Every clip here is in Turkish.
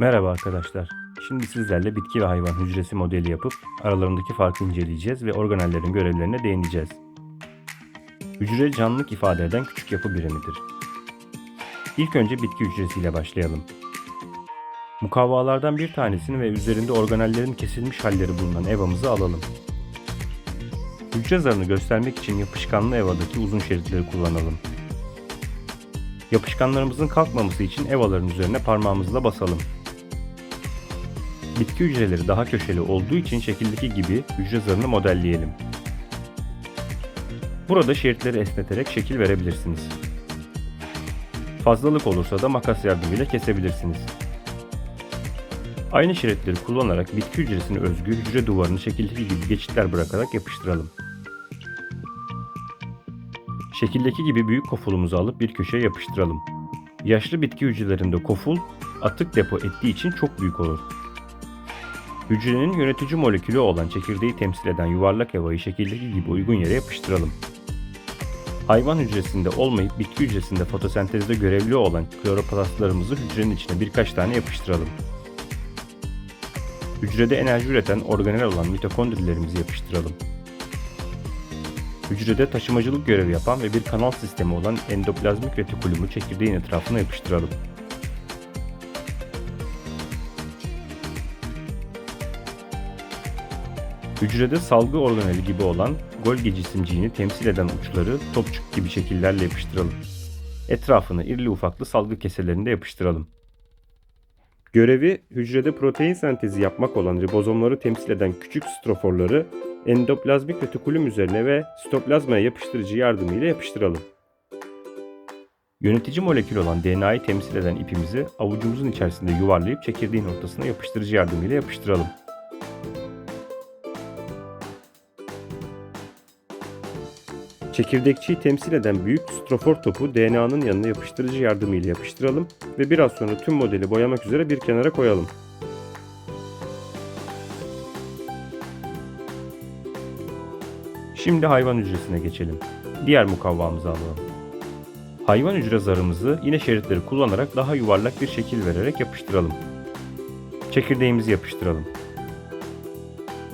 Merhaba arkadaşlar. Şimdi sizlerle bitki ve hayvan hücresi modeli yapıp aralarındaki farkı inceleyeceğiz ve organellerin görevlerine değineceğiz. Hücre canlılık ifade eden küçük yapı birimidir. İlk önce bitki hücresiyle başlayalım. Mukavvalardan bir tanesini ve üzerinde organellerin kesilmiş halleri bulunan evamızı alalım. Hücre zarını göstermek için yapışkanlı evadaki uzun şeritleri kullanalım. Yapışkanlarımızın kalkmaması için evaların üzerine parmağımızla basalım. Bitki hücreleri daha köşeli olduğu için şekildeki gibi hücre zarını modelleyelim. Burada şeritleri esneterek şekil verebilirsiniz. Fazlalık olursa da makas yardımıyla kesebilirsiniz. Aynı şeritleri kullanarak bitki hücresine özgü hücre duvarını şekildeki gibi geçitler bırakarak yapıştıralım. Şekildeki gibi büyük kofulumuzu alıp bir köşeye yapıştıralım. Yaşlı bitki hücrelerinde koful atık depo ettiği için çok büyük olur. Hücrenin yönetici molekülü olan çekirdeği temsil eden yuvarlak evayı şekildeki gibi uygun yere yapıştıralım. Hayvan hücresinde olmayıp bitki hücresinde fotosentezde görevli olan kloroplastlarımızı hücrenin içine birkaç tane yapıştıralım. Hücrede enerji üreten organel olan mitokondrilerimizi yapıştıralım. Hücrede taşımacılık görevi yapan ve bir kanal sistemi olan endoplazmik retikulumu çekirdeğin etrafına yapıştıralım. Hücrede salgı organeli gibi olan Golgi cisimciğini temsil eden uçları topçuk gibi şekillerle yapıştıralım. Etrafını irili ufaklı salgı keselerinde yapıştıralım. Görevi hücrede protein sentezi yapmak olan ribozomları temsil eden küçük stroforları endoplazmik retikulum üzerine ve sitoplazmaya yapıştırıcı yardımıyla yapıştıralım. Yönetici molekül olan DNA'yı temsil eden ipimizi avucumuzun içerisinde yuvarlayıp çekirdeğin ortasına yapıştırıcı yardımıyla yapıştıralım. Çekirdekçiyi temsil eden büyük strofor topu DNA'nın yanına yapıştırıcı yardımıyla yapıştıralım ve biraz sonra tüm modeli boyamak üzere bir kenara koyalım. Şimdi hayvan hücresine geçelim. Diğer mukavvamızı alalım. Hayvan hücre zarımızı yine şeritleri kullanarak daha yuvarlak bir şekil vererek yapıştıralım. Çekirdeğimizi yapıştıralım.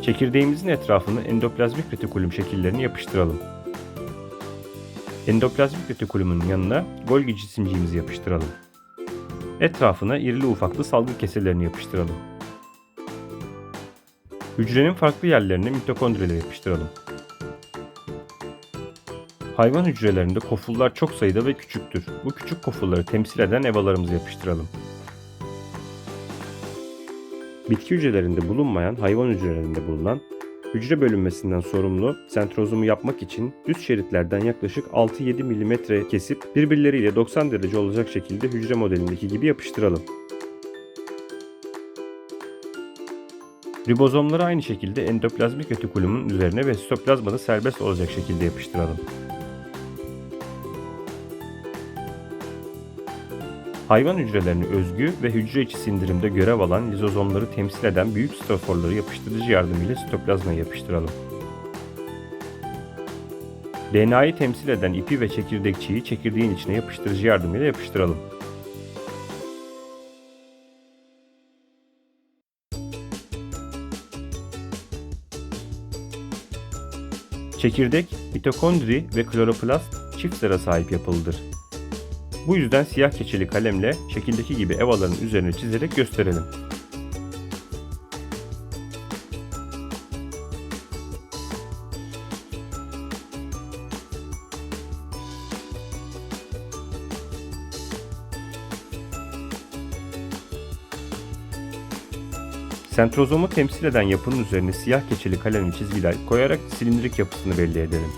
Çekirdeğimizin etrafını endoplazmik retikulum şekillerini yapıştıralım. Endoplazmik retikulumun yanına Golgi cisimciğimizi yapıştıralım. Etrafına irili ufaklı salgı keselerini yapıştıralım. Hücrenin farklı yerlerine mitokondrileri yapıştıralım. Hayvan hücrelerinde kofullar çok sayıda ve küçüktür. Bu küçük kofulları temsil eden evalarımızı yapıştıralım. Bitki hücrelerinde bulunmayan hayvan hücrelerinde bulunan hücre bölünmesinden sorumlu sentrozomu yapmak için düz şeritlerden yaklaşık 6-7 mm kesip birbirleriyle 90 derece olacak şekilde hücre modelindeki gibi yapıştıralım. Ribozomları aynı şekilde endoplazmik retikulumun üzerine ve sitoplazmada serbest olacak şekilde yapıştıralım. Hayvan hücrelerine özgü ve hücre içi sindirimde görev alan lizozomları temsil eden büyük stroforları yapıştırıcı yardımıyla sitoplazmaya yapıştıralım. DNA'yı temsil eden ipi ve çekirdekçiyi çekirdeğin içine yapıştırıcı yardımıyla yapıştıralım. Çekirdek, mitokondri ve kloroplast çift sıra sahip yapılıdır. Bu yüzden siyah keçeli kalemle şekildeki gibi evaların üzerine çizerek gösterelim. Sentrozomu temsil eden yapının üzerine siyah keçeli kalemli çizgiler koyarak silindirik yapısını belli edelim.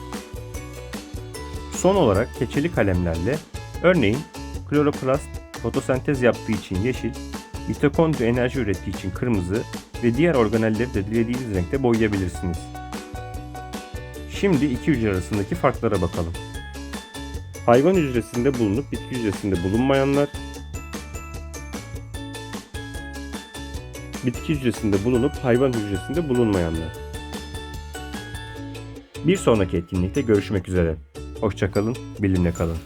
Son olarak keçeli kalemlerle Örneğin kloroplast fotosentez yaptığı için yeşil, mitokondri enerji ürettiği için kırmızı ve diğer organelleri de dilediğiniz renkte boyayabilirsiniz. Şimdi iki hücre arasındaki farklara bakalım. Hayvan hücresinde bulunup bitki hücresinde bulunmayanlar, bitki hücresinde bulunup hayvan hücresinde bulunmayanlar. Bir sonraki etkinlikte görüşmek üzere. Hoşçakalın, bilimle kalın.